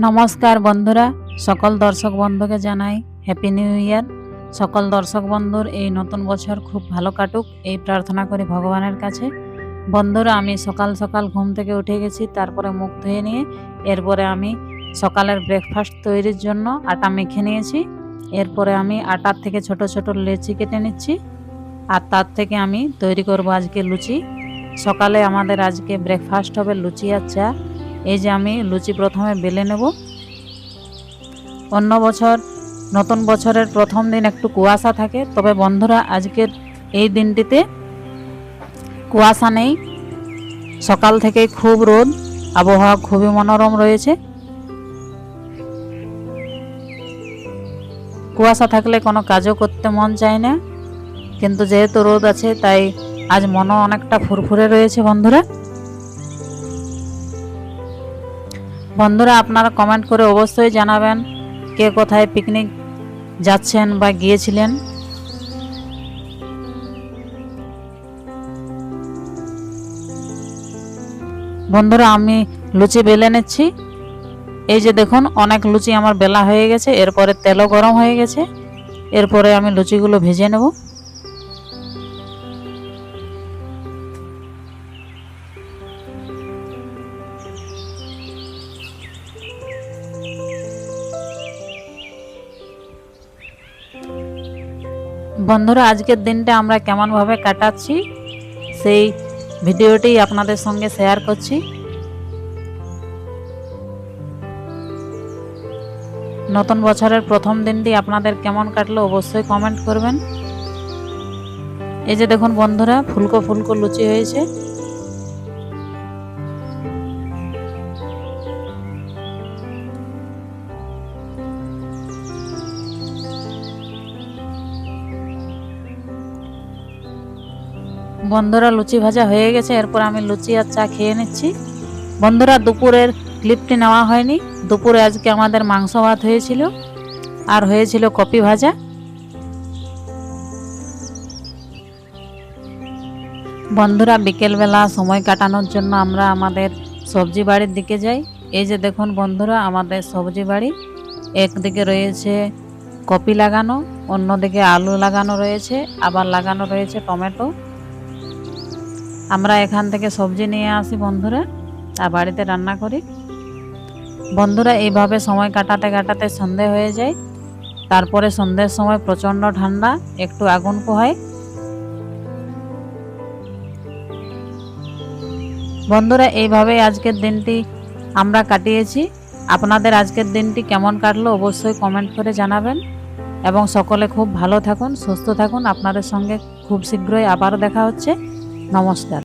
নমস্কার বন্ধুরা, সকল দর্শক বন্ধুকে জানাই হ্যাপি নিউ ইয়ার সকল দর্শক বন্ধুর এই নতুন বছর খুব ভালো কাটুক, এই প্রার্থনা করি ভগবানের কাছে। বন্ধুরা, আমি সকাল সকাল ঘুম থেকে উঠে গেছি, তারপরে মুখ ধুয়ে নিয়ে এরপরে আমি সকালের ব্রেকফাস্ট তৈরির জন্য আটা মেখে নিয়েছি। এরপরে আমি আটার থেকে ছোট ছোট লেচি কেটে নিচ্ছি আর তার থেকে আমি তৈরি করব আজকে লুচি। সকালে আমাদের আজকে ব্রেকফাস্ট হবে লুচি আর চা। এই যে আমি লুচি প্রথমে বেলে নেব। অন্য বছর, নতুন বছরের প্রথম দিন একটু কুয়াশা থাকে, তবে বন্ধুরা আজকের এই দিনটিতে কুয়াশা নেই। সকাল থেকে খুব রোদ, আবহাওয়া খুবই মনোরম রয়েছে। কুয়াশা থাকলে কোনো কাজও করতে মন চায় না, কিন্তু যেহেতু রোদ আছে, তাই আজ মনও অনেকটা ফুরফুরে রয়েছে বন্ধুরা। বন্ধুরা, আপনারা কমেন্ট করে অবশ্যই জানাবেন কে কোথায় পিকনিক যাচ্ছেন বা গিয়েছিলেন। বন্ধুরা, আমি লুচি বেলে নিচ্ছি। এই যে দেখুন, অনেক লুচি আমার বেলা হয়ে গেছে, এরপরে তেলও গরম হয়ে গেছে, এরপরে আমি লুচিগুলো ভেজে নেব। বন্ধুরা, আজকের দিনটা আমরা কেমনভাবে কাটাচ্ছি সেই ভিডিওটি আপনাদের সঙ্গে শেয়ার করছি। নতুন বছরের প্রথম দিনটি আপনাদের কেমন কাটলো অবশ্যই কমেন্ট করবেন। এই যে দেখুন বন্ধুরা, ফুলকো ফুলকো লুচি হয়েছে। বন্ধুরা লুচি ভাজা হয়ে গেছে, এরপর আমি লুচি আর চা খেয়ে নিচ্ছি। বন্ধুরা দুপুরের ক্লিপটি নেওয়া হয়নি। দুপুরে আজকে আমাদের মাংস ভাত হয়েছিল, আর হয়েছিল কপি ভাজা। বন্ধুরা বিকেলবেলা সময় কাটানোর জন্য আমরা আমাদের সবজি বাড়ির দিকে যাই। এই যে দেখুন বন্ধুরা, আমাদের সবজি বাড়ি। একদিকে রয়েছে কপি লাগানো, অন্যদিকে আলু লাগানো রয়েছে, আবার লাগানো রয়েছে টমেটো। আমরা এখান থেকে সবজি নিয়ে আসি বন্ধুরা, আর বাড়িতে রান্না করি। বন্ধুরা, এইভাবে সময় কাটাতে কাটাতে সন্ধে হয়ে যায়। তারপরে সন্ধ্যের সময় প্রচণ্ড ঠান্ডা, একটু আগুন পোহায়। বন্ধুরা, এইভাবেই আজকের দিনটি আমরা কাটিয়েছি। আপনাদের আজকের দিনটি কেমন কাটলো অবশ্যই কমেন্ট করে জানাবেন। এবং সকলে খুব ভালো থাকুন, সুস্থ থাকুন। আপনাদের সঙ্গে খুব শীঘ্রই আবারও দেখা হচ্ছে। নমস্কার।